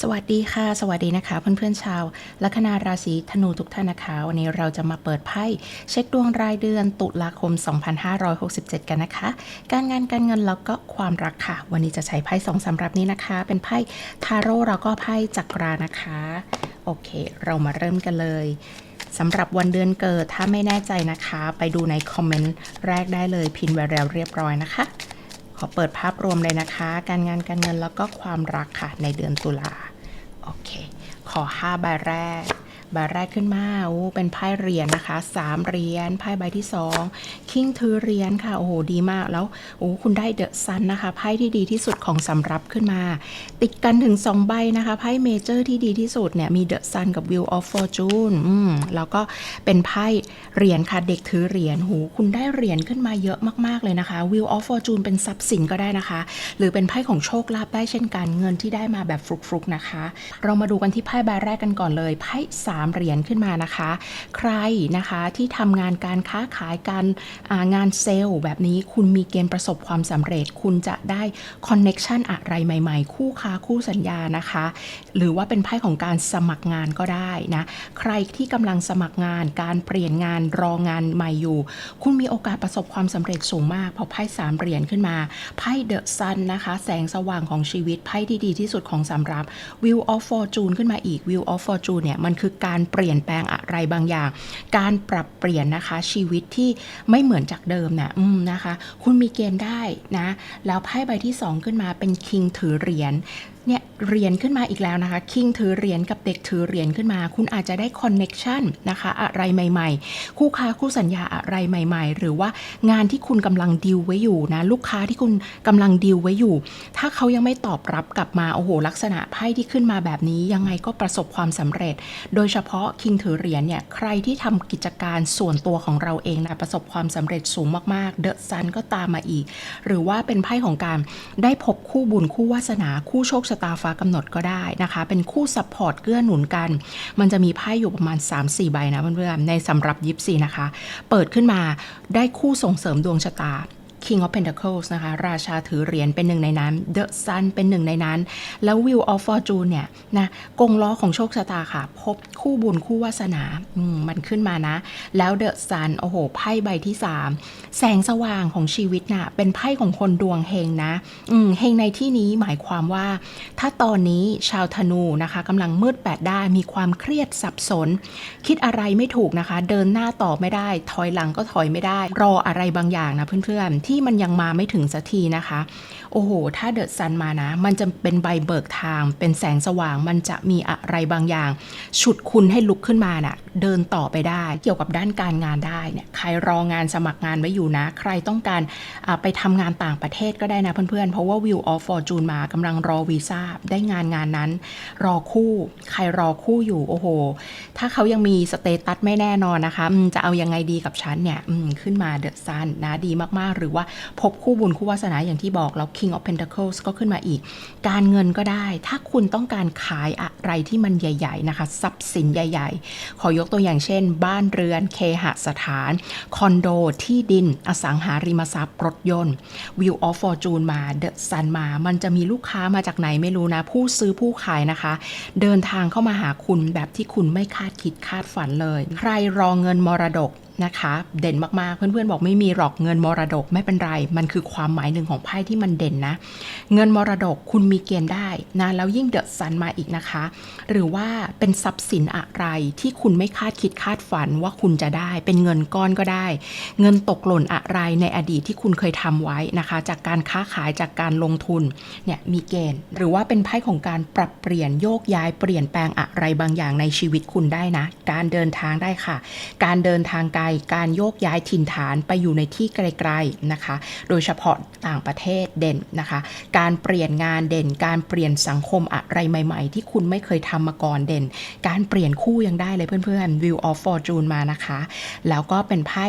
สวัสดีค่ะ สวัสดีนะคะเพื่อนๆชาวลัคนาราศีธนูทุกท่านนะคะวันนี้เราจะมาเปิดไพ่เช็คดวงรายเดือนตุลาคม 2567 กันนะคะ การงานการเงินแล้วก็ความรักค่ะ วันนี้จะใช้ไพ่สองสำหรับนี้นะคะ เป็นไพ่ทาโร่แล้วก็ไพ่จักรานะคะ โอเค เรามาเริ่มกันเลยสำหรับวันเดือนเกิดถ้าไม่แน่ใจนะคะ ไปดูในคอมเมนต์แรกได้เลยพินไว้แล้วเรียบร้อยนะคะ อเปิดภาพรวมเลยนะคะ การงานการเงินแล้วก็ความรักค่ะในเดือนตุลาโอเค ขอ 5 ใบแรก ใบแรกขึ้นมาโอ้เป็นไพ่เหรียญนะคะ3เหรียญไพ่ใบที่2คิงถือเหรียญค่ะโอ้โหดีมากแล้วโอ้คุณได้เดอะซันนะคะไพ่ที่ดีที่สุดของสำรับขึ้นมา ติดกันถึง2ใบนะคะไพ่เมเจอร์ที่ดีที่สุดเนี่ยมีเดอะซันกับ Wheel of Fortune อืมแล้วก็เป็นไพ่เหรียญค่ะเด็กถือเหรียญหูคุณได้เหรียญขึ้นมาเยอะมากๆเลยนะคะ Wheel of Fortune เป็นทรัพย์สินก็ได้นะคะ หรือเป็นไพ่ของโชคลาภได้เช่นกันเงินที่ได้มาแบบฟลุกๆนะคะ เรามาดูกันที่ไพ่ใบแรกกันก่อนเลยไพ่สามเหรียญขึ้นมานะคะ ใครนะคะที่ทำงานการค้าขายการางานเซลล์แบบนี้คุณมีเกณฑ์ประสบความสำเร็จ คุณจะได้คอนเน็ชันอะไรใหม่ๆ คู่ค้าคู่สัญญานะคะ หรือว่าเป็นไพ่ของการสมัครงานก็ได้นะ ใครที่กำลังสมัครงานการเปลี่ยนงานรองานใหม่อยู่ คุณมีโอกาสประสบความสำเร็จสูงมากเพราะไพ่สามเหรียญขึ้นมาไพ่เดอะซันนะคะ แสงสว่างของชีวิตไพ่ที่ดีที่สุดของสำรับ Wheel of Fortune ขึ้นมาอีก Wheel of Fortune เนี่ยมันคือการการเปลี่ยนแปลงอะไรบางอย่าง การปรับเปลี่ยนนะคะชีวิตที่ไม่เหมือนจากเดิมนะอืมนะคะ คุณมีเกณฑ์ได้นะ แล้วไพ่ใบที่ 2 ขึ้นมาเป็นคิงถือเหรียญ เนี่ยเหรียญขึ้นมาอีกแล้วนะคะ คิงถือเหรียญกับเด็กถือเหรียญขึ้นมา คุณอาจจะได้คอนเน็ชันนะคะ อะไรใหม่ ๆ คู่ค้าคู่สัญญาอะไรใหม่ ๆ หรือว่างานที่คุณกำลังดีลไว้อยู่นะ ลูกค้าที่คุณกำลังดีลไว้อยู่ ถ้าเขายังไม่ตอบรับกลับมา โอ้โห ลักษณะไพ่ที่ขึ้นมาแบบนี้ยังไงก็ประสบความสำเร็จ โดยเฉพาะคิงถือเหรียญเนี่ยใครที่ทำกิจการส่วนตัวของเราเองนะประสบความสำเร็จสูงมากๆเดอะซันก็ตามมาอีก หรือว่าเป็นไพ่ของการได้พบคู่บุญคู่วาสนาคู่โชคชะตาฟ้ากำหนดก็ได้นะคะ เป็นคู่ซัพพอร์ตเกื้อหนุนกัน มันจะมีไพ่อยู่ประมาณ 3-4 ใบนะเพื่อนๆในสำหรับยิปซีนะคะ เปิดขึ้นมาได้คู่ส่งเสริมดวงชะตา King of Pentacles นะคะ ราชาถือเหรียญเป็นหนึ่งในนั้น The Sun เป็นหนึ่งในนั้น แล้ว Wheel of Fortune เนี่ยนะกงล้อของโชคชะตาค่ะ พบคู่บุญคู่วาสนาอืมมันขึ้นมานะ แล้ว The Sun โอ้โห ไพ่ใบที่ 3 แสงสว่างของชีวิตน่ะ เป็นไพ่ของคนดวงเฮงนะอืมเฮงในที่นี้หมายความว่า ถ้าตอนนี้ชาวธนูนะคะกำลังมืดแปดด้านมีความเครียดสับสน คิดอะไรไม่ถูกนะคะ เดินหน้าต่อไม่ได้ ถอยหลังก็ถอยไม่ได้ รออะไรบางอย่างนะเพื่อนๆที่ที่มันยังมาไม่ถึงสักทีนะคะ โอ้โห ถ้าเดอะซันมานะ มันจะเป็นใบเบิกทาง เป็นแสงสว่าง มันจะมีอะไรบางอย่าง ฉุดคุณให้ลุกขึ้นมาน่ะ เดินต่อไปได้ เกี่ยวกับด้านการงานได้เนี่ย ใครรองานสมัครงานไว้อยู่นะ ใครต้องการไปทำงานต่างประเทศก็ได้นะเพื่อนๆ เพราะว่า Wheel of Fortune มากำลังรอวีซ่าได้งานงานนั้น รอคู่ ใครรอคู่อยู่ โอ้โห ถ้าเขายังมีสเตตัสไม่แน่นอนนะคะจะเอายังไงดีกับฉันเนี่ยขึ้นมาเดอะซันนะดีมากๆ หรือว่าพบคู่บุญคู่วาสนาอย่างที่บอกแล้ว King of Pentacles ก็ขึ้นมาอีก การเงินก็ได้ ถ้าคุณต้องการขายอะไรที่มันใหญ่ ๆ นะคะทรัพย์สินใหญ่ ๆ ขอยกตัวอย่างเช่น บ้านเรือนเคหสถาน คอนโดที่ดิน อสังหาริมทรัพย์รถยนต์ Wheel of Fortune มา The Sun มา มันจะมีลูกค้ามาจากไหนไม่รู้นะ ผู้ซื้อผู้ขายนะคะ เดินทางเข้ามาหาคุณแบบที่คุณไม่คาดคิดคาดฝันเลย ใครรอเงินมรดก นะคะเด่นมากๆ เพื่อนๆบอกไม่มีหรอกเงินมรดกไม่เป็นไร มันคือความหมายหนึ่งของไพ่ที่มันเด่นนะ เงินมรดกคุณมีเกณฑ์ได้นะแล้วยิ่งเดอะซันมาอีกนะคะ หรือว่าเป็นทรัพย์สินอะไรที่คุณไม่คาดคิดคาดฝันว่าคุณจะได้ เป็นเงินก้อนก็ได้ เงินตกหล่นอะไรในอดีตที่คุณเคยทำไว้นะคะ จากการค้าขายจากการลงทุนเนี่ยมีเกณฑ์ หรือว่าเป็นไพ่ของการปรับเปลี่ยนโยกย้ายเปลี่ยนแปลงอะไรบางอย่างในชีวิตคุณได้นะ การเดินทางได้ค่ะ การเดินทางไกลการโยกย้ายถิ่นฐานไปอยู่ในที่ไกลๆนะคะ โดยเฉพาะต่างประเทศเด่นนะคะ การเปลี่ยนงานเด่น การเปลี่ยนสังคมอะไรใหม่ ๆ ที่คุณไม่เคยทำมาก่อนเด่น การเปลี่ยนคู่ยังได้เลยเพื่อนๆ View of Fortune มานะคะ แล้วก็เป็นไพ่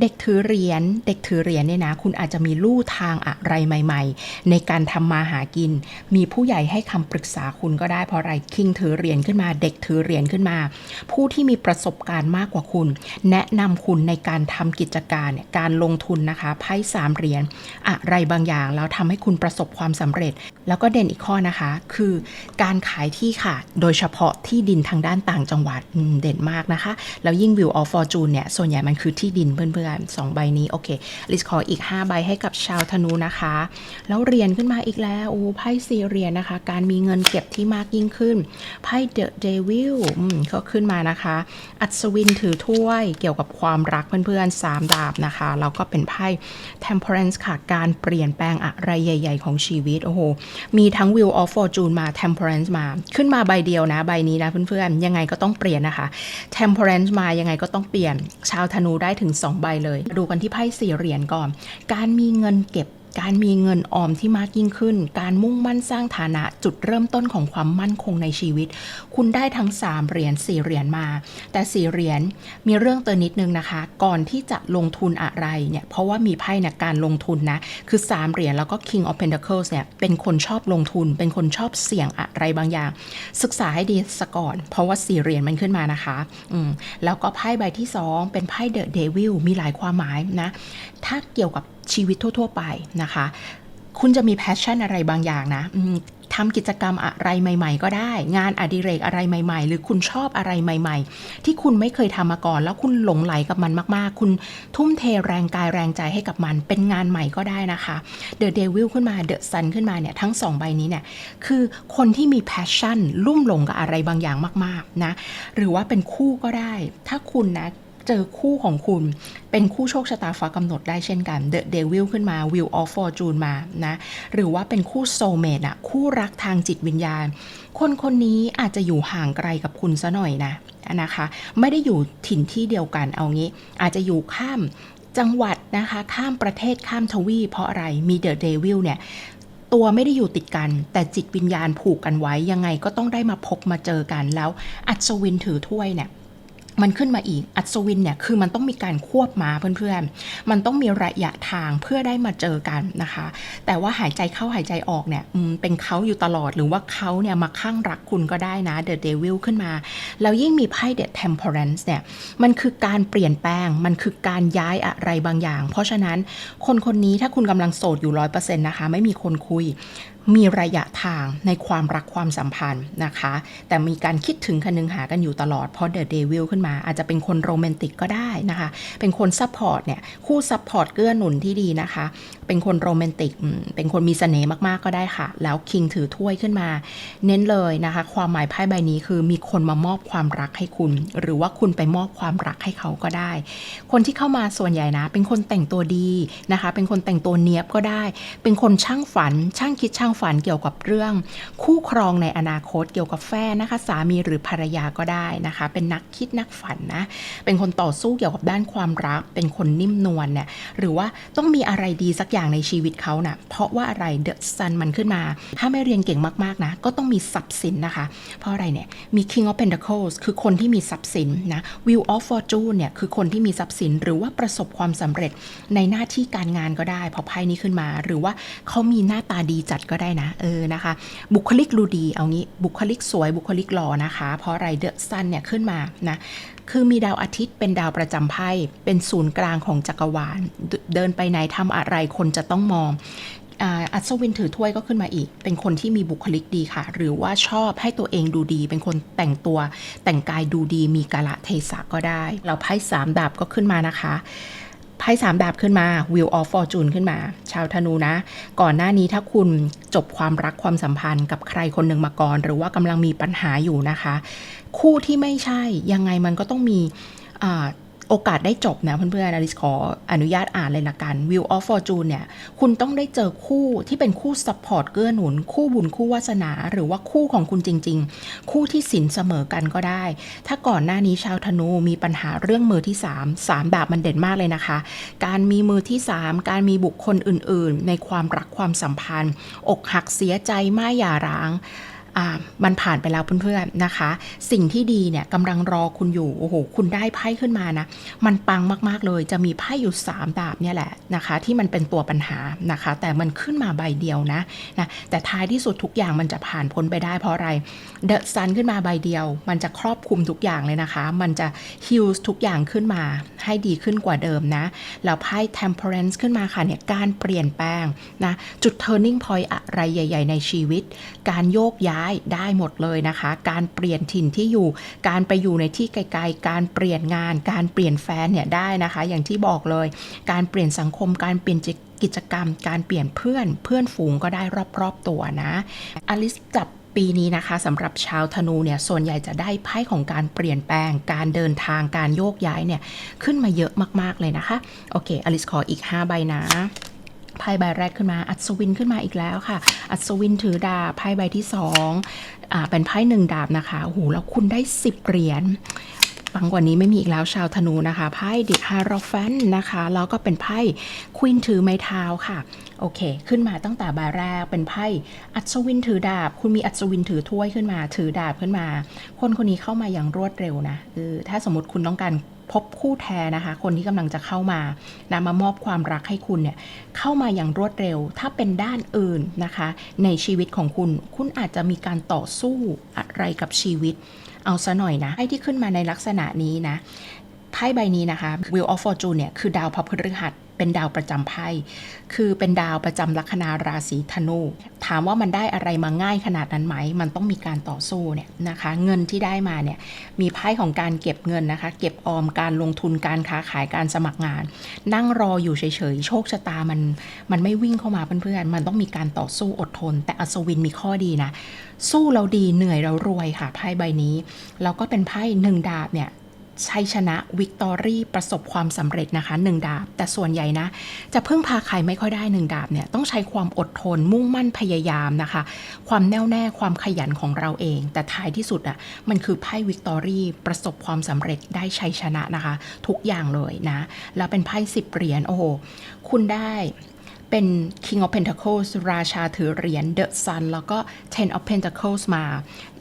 เด็กถือเหรียญเด็กถือเหรียญเนี่ยนะ คุณอาจจะมีลู่ทางอะไรใหม่ ๆ ในการทำมาหากิน มีผู้ใหญ่ให้คำปรึกษาคุณก็ได้เพราะอะไรคิงถือเหรียญขึ้นมา เด็กถือเหรียญขึ้นมา ผู้ที่มีประสบการณ์มากกว่าคุณ แนะนำำคุณในการทำกิจการเนี่ยการลงทุนนะคะไพ่สามเหรียญอะไรบางอย่างแล้วทำให้คุณประสบความสำเร็จ แล้วก็เด่นอีกข้อนะคะ คือการขายที่ค่ะ โดยเฉพาะที่ดินทางด้านต่างจังหวัดเด่นมากนะคะ แล้วยิ่ง View of Fortune เนี่ยส่วนใหญ่มันคือที่ดินเพื่อนๆสองใบนี้โอเคลิสขออีก 5 ใบให้กับชาวธนูนะคะ แล้วเรียญขึ้นมาอีกแล้วโอ้ไพ่สี่เหรียญนะคะ การมีเงินเก็บที่มากยิ่งขึ้นไพ่ The Devil อืมก็ขึ้นมานะคะ อัศวินถือถ้วยเกี่ยวกับความความรักเพื่อนๆสามดาบนะคะแล้วก็เป็นไพ่ Temperance ค่ะ การเปลี่ยนแปลงอะไรใหญ่ ๆ ของชีวิต โอ้โห มีทั้ง Wheel of Fortune มา Temperance มา ขึ้นมาใบเดียวนะ ใบนี้นะเพื่อนๆ ยังไงก็ต้องเปลี่ยนนะคะ Temperance มายังไงก็ต้องเปลี่ยน ชาวธนูได้ถึง 2 ใบเลย ดูกันที่ไพ่สี่เหรียญก่อน การมีเงินเก็บ การมีเงินออมที่มากยิ่งขึ้น การมุ่งมั่นสร้างฐานะจุดเริ่มต้นของความมั่นคงในชีวิต คุณได้ทั้ง 3 เหรียญ4เหรียญมา แต่4เหรียญมีเรื่องเตือนนิดนึงนะคะ ก่อนที่จะลงทุนอะไรเนี่ยเพราะว่ามีไพ่ในการลงทุนนะ คือ 3 เหรียญแล้วก็ King of Pentacles เนี่ยเป็นคนชอบลงทุน เป็นคนชอบเสี่ยงอะไรบางอย่าง ศึกษาให้ดีสก่อน เพราะว่า4เหรียญมันขึ้นมานะคะอืมแล้วก็ไพ่ใบที่ 2 เป็นไพ่ The Devil มีหลายความหมายนะถ้าเกี่ยวกับ ชีวิตทั่ว ๆ ไปนะคะ คุณจะมีแพชชั่นอะไรบางอย่างนะทำกิจกรรมอะไรใหม่ ๆ ก็ได้ งานอดิเรกอะไรใหม่ ๆ หรือคุณชอบอะไรใหม่ ๆ ที่คุณไม่เคยทำมาก่อน แล้วคุณหลงไหลกับมันมาก ๆ คุณทุ่มเทแรงกายแรงใจให้กับมัน เป็นงานใหม่ก็ได้นะคะเดอะเดวิลขึ้นมาเดอะซันขึ้นมาเนี่ยทั้งสองใบนี้เนี่ยคือคนที่มีแพชชั่น ลุ่มหลงกับอะไรบางอย่างมาก ๆ นะ หรือว่าเป็นคู่ก็ได้ ถ้าคุณนะ เจอคู่ของคุณเป็นคู่โชคชะตาฟ้ากำหนดได้เช่นกัน The Devil ขึ้นมา Wheel of Fortune มานะหรือว่าเป็นคู่ Soulmate อะคู่รักทางจิตวิญญาณ คนคนนี้อาจจะอยู่ห่างไกลกับคุณซะหน่อยนะนะคะ ไม่ได้อยู่ถิ่นที่เดียวกันเอางี้ อาจจะอยู่ข้ามจังหวัดนะคะ ข้ามประเทศข้ามทวีเพราะอะไรมี The Devil เนี่ยตัวไม่ได้อยู่ติดกัน แต่จิตวิญญาณผูกกันไว้ยังไงก็ต้องได้มาพบมาเจอกันแล้ว อัศวินถือถ้วยเนี่ย มันขึ้นมาอีก อัศวินเนี่ยคือมันต้องมีการควบมาเพื่อนๆ มันต้องมีระยะทางเพื่อได้มาเจอกันนะคะ แต่ว่าหายใจเข้าหายใจออกเนี่ยเป็นเขาอยู่ตลอดหรือว่าเขาเนี่ยมาข้างรักคุณก็ได้นะ The Devil ขึ้นมา แล้วยิ่งมีไพ่ The Temperance เนี่ยมันคือการเปลี่ยนแปลง มันคือการย้ายอะไรบางอย่าง เพราะฉะนั้นคนคนนี้ถ้าคุณกำลังโสดอยู่ร้อยเปอร์เซ็นต์นะคะ ไม่มีคนคุย มีระยะทางในความรักความสัมพันธ์นะคะ แต่มีการคิดถึงคันนึงหากันอยู่ตลอดเพราะเดอะเดวิลขึ้นมา อาจจะเป็นคนโรแมนติกก็ได้นะคะ เป็นคนซัพพอร์ตเนี่ยคู่ซัพพอร์ตเกื้อหนุนที่ดีนะคะ เป็นคนโรแมนติกเป็นคนมีเสน่ห์มากๆก็ได้ค่ะ แล้วคิงถือถ้วยขึ้นมา เน้นเลยนะคะ ความหมายไพ่ใบนี้คือมีคนมามอบความรักให้คุณ หรือว่าคุณไปมอบความรักให้เขาก็ได้ คนที่เข้ามาส่วนใหญ่นะ เป็นคนแต่งตัวดีนะคะ เป็นคนแต่งตัวเนียบก็ได้ เป็นคนช่างฝันช่างคิดช่างฝันเกี่ยวกับเรื่อง คู่ครองในอนาคตเกี่ยวกับแฟนนะคะ สามีหรือภรรยาก็ได้นะคะ เป็นนักคิดนักฝันนะ เป็นคนต่อสู้เกี่ยวกับด้านความรัก เป็นคนนิ่มนวลเนี่ยหรือว่าต้องมีอะไรดีสักอย่างในชีวิตเขานะ่ะเพราะว่าอะไรเดอะซันมันขึ้นมา ถ้าไม่เรียนเก่งมากๆนะ ก็ต้องมีทรัพย์สินนะคะ เพราะอะไรเนี่ยมี King of Pentacles คือคนที่มีทรัพย์สินนะ Wheel of Fortune เนี่ยคือคนที่มีทรัพย์สิน หรือว่าประสบความสำเร็จในหน้าที่การงานก็ได้พอไพ่นี้ขึ้นมา หรือว่าเขามีหน้าตาดีจัดก็ได้นะ เออนะคะ บุคลิกดูดีเอางี้บุคลิกสวยบุคลิกหล่อนะคะ เพราะไรเดอะซันเนี่ยขึ้นมานะคือมีดาวอาทิตย์เป็นดาวประจำไพ่เป็นศูนย์กลางของจักรวาล เดินไปไหนทำอะไรคนจะต้องมองอัศวินถือถ้วยก็ขึ้นมาอีก เป็นคนที่มีบุคลิกดีค่ะ หรือว่าชอบให้ตัวเองดูดี เป็นคนแต่งตัวแต่งกายดูดี มีกาละเทศะก็ได้ เราไพ่สามดาบก็ขึ้นมานะคะ ไพ่สามดาบขึ้นมา Wheel of Fortune ขึ้นมา ชาวธนูนะ ก่อนหน้านี้ถ้าคุณจบความรักความสัมพันธ์กับใครคนหนึ่งมาก่อน หรือว่ากำลังมีปัญหาอยู่นะคะ คู่ที่ไม่ใช่ยังไงมันก็ต้องมีอ่า โอกาสได้จบนะเพื่อนๆอลิสขออนุญาตอ่านเลยละกัน Wheel of Fortune เนี่ย คุณต้องได้เจอคู่ที่เป็นคู่ซัพพอร์ตเกื้อหนุน คู่บุญคู่วาสนา หรือว่าคู่ของคุณจริง ๆ คู่ที่สินเสมอกันก็ได้ ถ้าก่อนหน้านี้ชาวธนูมีปัญหาเรื่องมือที่ 3 3ดาบมันเด่นมากเลยนะคะ การมีมือที่ 3 การมีบุคคลอื่น ๆ ในความรักความสัมพันธ์ อกหักเสียใจไม่หย่าร้าง มันผ่านไปแล้วเพื่อนๆนะคะ สิ่งที่ดีเนี่ยกำลังรอคุณอยู่โอ้โหคุณได้ไพ่ขึ้นมานะ มันปังมากๆเลยจะมีไพ่อยู่ 3 ดาบเนี่ยแหละนะคะ ที่มันเป็นตัวปัญหานะคะ แต่มันขึ้นมาใบเดียวนะนะแต่ท้ายที่สุดทุกอย่างมันจะผ่านพ้นไปได้เพราะอะไรเดอะซันขึ้นมาใบเดียว มันจะครอบคลุมทุกอย่างเลยนะคะ มันจะฮิลทุกอย่างขึ้นมาให้ดีขึ้นกว่าเดิมนะแล้วไพ่ temperance ขึ้นมาค่ะเนี่ยการเปลี่ยนแปลงนะจุด turning point อะไรใหญ่ ๆ ในชีวิต การโยกย้ายได้หมดเลยนะคะ การเปลี่ยนถิ่นที่อยู่ การไปอยู่ในที่ไกลๆ การเปลี่ยนงาน การเปลี่ยนแฟนเนี่ยได้นะคะ อย่างที่บอกเลย การเปลี่ยนสังคม การเปลี่ยนกิจกรรม การเปลี่ยนเพื่อน เพื่อนฝูงก็ได้รอบๆตัวนะ อลิสจับปีนี้นะคะสำหรับชาวธนูเนี่ยส่วนใหญ่จะได้ไพ่ของการเปลี่ยนแปลง การเดินทางการโยกย้ายเนี่ยขึ้นมาเยอะมากๆเลยนะคะ โอเคอลิสขออีก 5 ใบนะ ไพ่ใบแรกขึ้นมา อัศวินขึ้นมาอีกแล้วค่ะ อัศวินถือดาบไพ่ใบที่สองอ่าเป็นไพ่หนึ่งดาบนะคะโอ้โหแล้วคุณได้10เหรียญปังกว่านี้ไม่มีอีกแล้วชาวธนูนะคะไพ่ดิฮารอฟนนะคะแล้วก็เป็นไพ่ควินถือไม้เท้าค่ะโอเค ขึ้นมาตั้งแต่ใบแรกเป็นไพ่อัศวินถือดาบ คุณมีอัศวินถือถ้วยขึ้นมา ถือดาบขึ้นมา คนคนนี้เข้ามาอย่างรวดเร็วนะเออถ้าสมมติคุณต้องการ พบคู่แท้นะคะ คนที่กำลังจะเข้ามานะมามอบความรักให้คุณเนี่ยเข้ามาอย่างรวดเร็ว ถ้าเป็นด้านอื่นนะคะ ในชีวิตของคุณ คุณอาจจะมีการต่อสู้อะไรกับชีวิต เอาซะหน่อยนะไพ่ที่ขึ้นมาในลักษณะนี้นะไพ่ใบนี้นะคะ Wheel of Fortune เนี่ยคือดาวพระพฤหัส เป็นดาวประจำไพ่ คือเป็นดาวประจำลัคนาราศีธนู ถามว่ามันได้อะไรมาง่ายขนาดนั้นไหม มันต้องมีการต่อสู้เนี่ยนะคะ เงินที่ได้มาเนี่ย มีไพ่ของการเก็บเงินนะคะ เก็บออม การลงทุน การค้าขาย การสมัครงาน นั่งรออยู่เฉยๆ โชคชะตามัน มันไม่วิ่งเข้ามาเพื่อนๆ มันต้องมีการต่อสู้อดทน แต่อัศวินมีข้อดีนะ สู้เราดี เหนื่อยเรารวยค่ะ ไพ่ใบนี้ แล้วก็เป็นไพ่หนึ่งดาบเนี่ย ชัยชนะวิกตอรี่ประสบความสำเร็จนะคะหนึ่งดาบ แต่ส่วนใหญ่นะ จะพึ่งพาใครไม่ค่อยได้หนึ่งดาบเนี่ยต้องใช้ความอดทนมุ่งมั่นพยายามนะคะ ความแน่วแน่ความขยันของเราเอง แต่ท้ายที่สุดอะ่ะมันคือไพ่วิกตอรี่ประสบความสำเร็จได้ชัยชนะนะคะ ทุกอย่างเลยนะ แล้วเป็นไพ่สิบเหรียญโอ้โหคุณได้เป็น King of Pentacles ราชาถือเหรียญ The Sun แล้วก็ Ten of Pentacles มา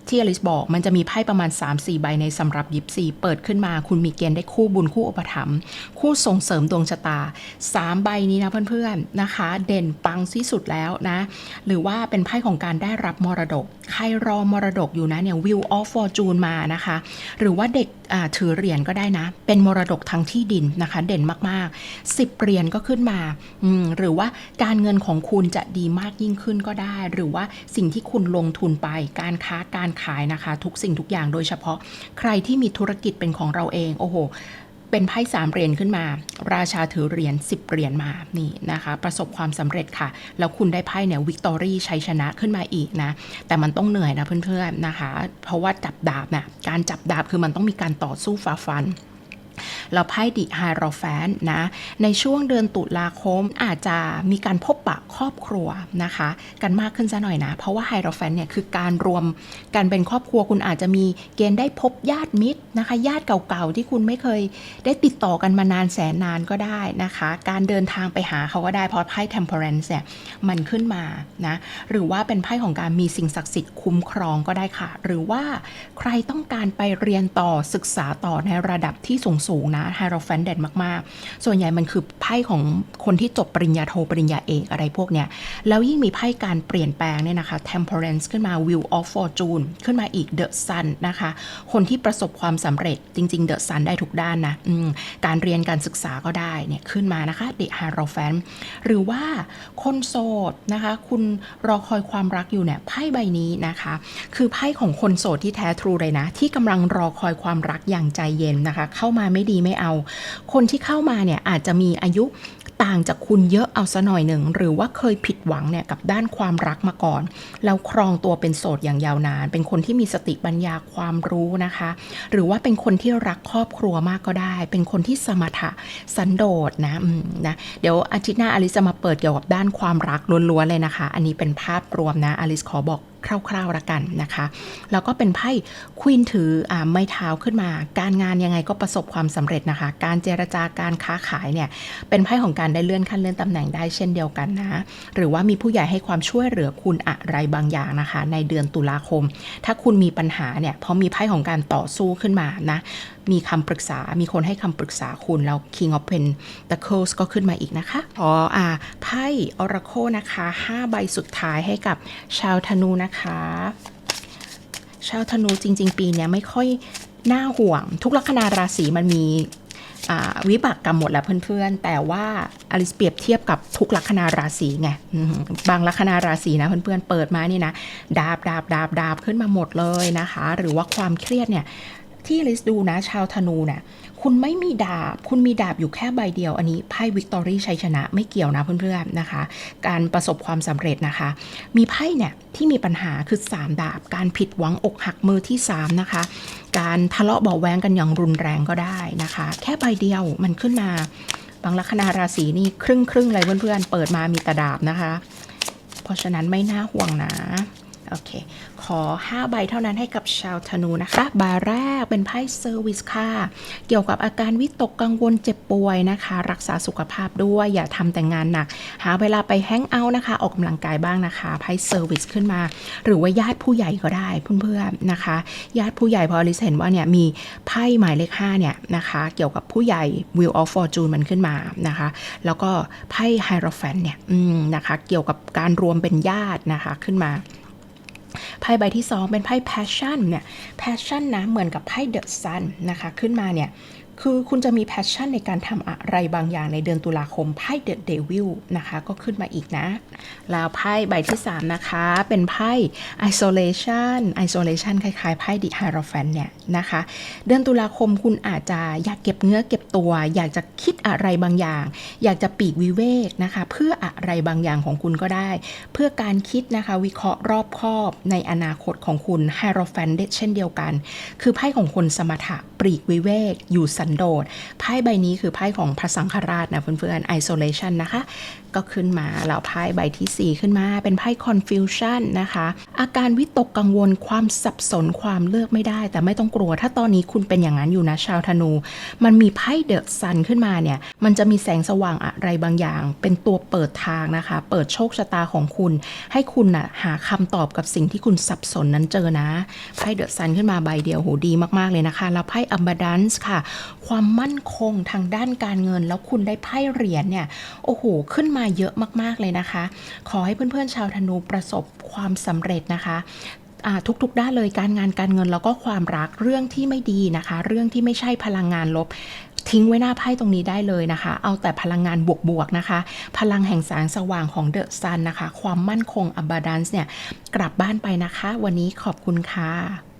ที่อลิสบอกมันจะมีไพ่ประมาณ 3-4 ใบในสำหรับยิปซีเปิดขึ้นมาคุณมีเกณฑ์ได้คู่บุญคู่อุปถัมภ์คู่ส่งเสริมดวงชะตา 3 ใบนี้นะเพื่อนๆนะคะ เด่นปังที่สุดแล้วนะ หรือว่าเป็นไพ่ของการได้รับมรดก ใครรอมรดกอยู่นะเนี่ยวิวออฟฟอร์จูนมานะคะ หรือว่าเด็ก ถือเหรียญก็ได้นะ เป็นมรดกทางที่ดินนะคะ เด่นมากๆ 10เหรียญก็ขึ้นมา หรือว่าการเงินของคุณจะดีมากยิ่งขึ้นก็ได้ หรือว่าสิ่งที่คุณลงทุนไป การค้าการขายนะคะ ทุกสิ่งทุกอย่างโดยเฉพาะ ใครที่มีธุรกิจเป็นของเราเอง โอ้โห เป็นไพ่สามเหรียญขึ้นมา ราชาถือเหรียญ10เหรียญมานี่นะคะ ประสบความสำเร็จค่ะ แล้วคุณได้ไพ่เนี่ยวิกตอรี่ชัยชนะขึ้นมาอีกนะ แต่มันต้องเหนื่อยนะเพื่อนๆนะคะ เพราะว่าจับดาบนะการจับดาบคือมันต้องมีการต่อสู้ฝ่าฟัน แล้วไพ่ดิไฮรแฟนนะในช่วงเดือนตุลาคมอาจจะมีการพบปะครอบครัวนะคะ กันมากขึ้นซะหน่อยนะ เพราะว่าไฮรแฟนเนี่ยคือการรวมกันเป็นครอบครัวคุณอาจจะมีเกณฑ์ได้พบญาติมิตรนะคะญาติเก่าๆ ที่คุณไม่เคยได้ติดต่อกันมานานแสนนานก็ได้นะคะ การเดินทางไปหาเขาก็ได้เพราะไพ่ temperance เนี่ยมันขึ้นมานะหรือว่าเป็นไพ่ของการมีสิ่งศักดิ์สิทธิ์คุ้มครองก็ได้ค่ะ หรือว่าใครต้องการไปเรียนต่อศึกษาต่อในระดับที่สูงๆนะไฮโรแฟนเด่นมากๆ ส่วนใหญ่มันคือไพ่ของคนที่จบปริญญาโทปริญญาเอกอะไรพวกเนี้ย แล้วยิ่งมีไพ่การเปลี่ยนแปลงเนี่ยนะคะ temperance ขึ้นมา wheel of fortune ขึ้นมาอีก the sun นะคะ คนที่ประสบความสำเร็จจริง ๆ the sun ได้ทุกด้านนะการเรียนการศึกษาก็ได้เนี่ยขึ้นมานะคะ the hierophant หรือว่าคนโสดนะคะ คุณรอคอยความรักอยู่เนี่ยไพ่ใบนี้นะคะ คือไพ่ของคนโสดที่แท้ทรูเลยนะ ที่กำลังรอคอยความรักอย่างใจเย็นนะคะ เข้ามาไม่ดีไม่เอา คนที่เข้ามาเนี่ยอาจจะมีอายุต่างจากคุณเยอะเอาซะหน่อยหนึ่ง หรือว่าเคยผิดหวังเนี่ยกับด้านความรักมาก่อน แล้วครองตัวเป็นโสดอย่างยาวนาน เป็นคนที่มีสติปัญญาความรู้นะคะ หรือว่าเป็นคนที่รักครอบครัวมากก็ได้ เป็นคนที่สมถะสันโดษนะนะเดี๋ยวอาทิตย์หน้าอลิซจะมาเปิดเกี่ยวกับด้านความรักล้วนๆเลยนะคะ อันนี้เป็นภาพรวมนะอลิซขอบอก คร่าวๆละกันนะคะ แล้วก็เป็นไพ่ควีนถืออไม้เท้าขึ้นมา การงานยังไงก็ประสบความสำเร็จนะคะ การเจรจาการค้าขายเนี่ยเป็นไพ่ของการได้เลื่อนขั้นเลื่อนตำแหน่งได้เช่นเดียวกันนะ หรือว่ามีผู้ใหญ่ให้ความช่วยเหลือคุณอะไรบางอย่างนะคะ ในเดือนตุลาคม ถ้าคุณมีปัญหาเนี่ยพราะมีไพ่ของการต่อสู้ขึ้นมานะมีคำปรึกษา มีคนให้คำปรึกษาคุณ แล้ว King of Pentacles ก็ขึ้นมาอีกนะคะขออ่าไพ่ Oracle นะคะ 5 ใบสุดท้ายให้กับชาวธนูนะคะ ชาวธนูจริง ๆ ปีนี้ไม่ค่อยน่าห่วง ทุกลัคนาราศีมันมีวิบากกรรมหมดแล้วเพื่อนๆ แต่ว่าอลิสเปรียบเทียบกับทุกลัคนาราศีไงบางลัคนาราศีนะเพื่อนๆเปิดมานี่นะดาบดาบดาบดาบขึ้นมาหมดเลยนะคะ หรือว่าความเครียดเนี่ย ที่ลิสดูนะชาวธนูเนี่ยคุณไม่มีดาบ คุณมีดาบอยู่แค่ใบเดียว อันนี้ไพ่วิกตอรี่ชัยชนะไม่เกี่ยวนะเพื่อนๆนะคะ การประสบความสำเร็จนะคะ มีไพ่เนี่ยที่มีปัญหาคือ 3 ดาบ การผิดหวังอกหักมือที่ 3 นะคะ การทะเลาะเบาแวงกันอย่างรุนแรงก็ได้นะคะ แค่ใบเดียวมันขึ้นมาบางลัคนาราศีนี่ครึ่งครึ่งๆเลยเพื่อนๆเปิดมามีแต่ดาบนะคะ เพราะฉะนั้นไม่น่าห่วงนะ โอเค ขอ 5 ใบเท่านั้นให้กับชาวธนูนะคะใบแรกเป็นไพ่เซอร์วิสค่ะ เกี่ยวกับอาการวิตกกังวลเจ็บป่วยนะคะ รักษาสุขภาพด้วย อย่าทำแต่งานหนัก หาเวลาไปแฮงเอาท์นะคะ ออกกำลังกายบ้างนะคะ ไพ่เซอร์วิสขึ้นมา หรือว่าญาติผู้ใหญ่ก็ได้เพื่อนๆนะคะ ญาติผู้ใหญ่พออลิสเห็นว่าเนี่ยมีไพ่หมายเลข5เนี่ยนะคะ เกี่ยวกับผู้ใหญ่ Wheel of Fortune มันขึ้นมานะคะ แล้วก็ไพ่ไฮโรแฟนเนี่ยนะคะ เกี่ยวกับการรวมเป็นญาตินะคะขึ้นมา ไพ่ใบที่ 2 เป็นไพ่ passion เนี่ย passion นะเหมือนกับไพ่ the sun นะคะ ขึ้นมาเนี่ย คือคุณจะมี passion ในการทำอะไรบางอย่างในเดือนตุลาคมไพ่ the devil นะคะ ก็ขึ้นมาอีกนะ แล้วไพ่ใบที่ 3 นะคะ เป็นไพ่ isolation isolation คล้ายๆ ไพ่ the hierophant เนี่ยนะคะ เดือนตุลาคมคุณอาจจะอยากเก็บเนื้อเก็บตัว อยากจะคิดอะไรบางอย่าง อยากจะปีกวิเวกนะคะ เพื่ออะไรบางอย่างของคุณก็ได้ เพื่อการคิดนะคะวิเคราะห์รอบคอบในอนาคตของคุณไฮโรแฟนเช่นเดียวกัน คือไพ่ของคนสมถะ ลีกวิเวก อยู่สันโดษไพ่ใบนี้คือไพ่ของพระสังฆราชนะเพื่อนๆ isolation นะคะ ก็ขึ้นมาแล้วไพ่ใบทีสี่ 4 ขึ้นมา เป็นไพ่ confusion นะคะ อาการวิตกกังวลความสับสนความเลือกไม่ได้ แต่ไม่ต้องกลัว ถ้าตอนนี้คุณเป็นอย่างนั้นอยู่นะชาวธนู มันมีไพ่เดอะซันขึ้นมาเนี่ย มันจะมีแสงสว่างอะไรบางอย่าง เป็นตัวเปิดทางนะคะ เปิดโชคชะตาของคุณ ให้คุณน่ะหาคำตอบกับสิ่งที่คุณสับสนนั้นเจอนะไพ่เดอะซันขึ้นมาใบเดียวโหดีมากๆเลยนะคะแล้วไพ่ abundance ค่ะ ความมั่นคงทางด้านการเงิน แล้วคุณได้ไพ่เหรียญเนี่ยโอ้โหขึ้นมาเยอะมากๆเลยนะคะ ขอให้เพื่อนๆชาวธนูประสบความสำเร็จนะคะทุกๆด้านเลยการงานการเงินแล้วก็ความรักเรื่องที่ไม่ดีนะคะ เรื่องที่ไม่ใช่พลังงานลบ ทิ้งไว้หน้าไพ่ตรงนี้ได้เลยนะคะ เอาแต่พลังงานบวกๆนะคะ พลังแห่งแสงสว่างของเดอะซันนะคะ ความมั่นคง abundance เนี่ยกลับบ้านไปนะคะ วันนี้ขอบคุณค่ะ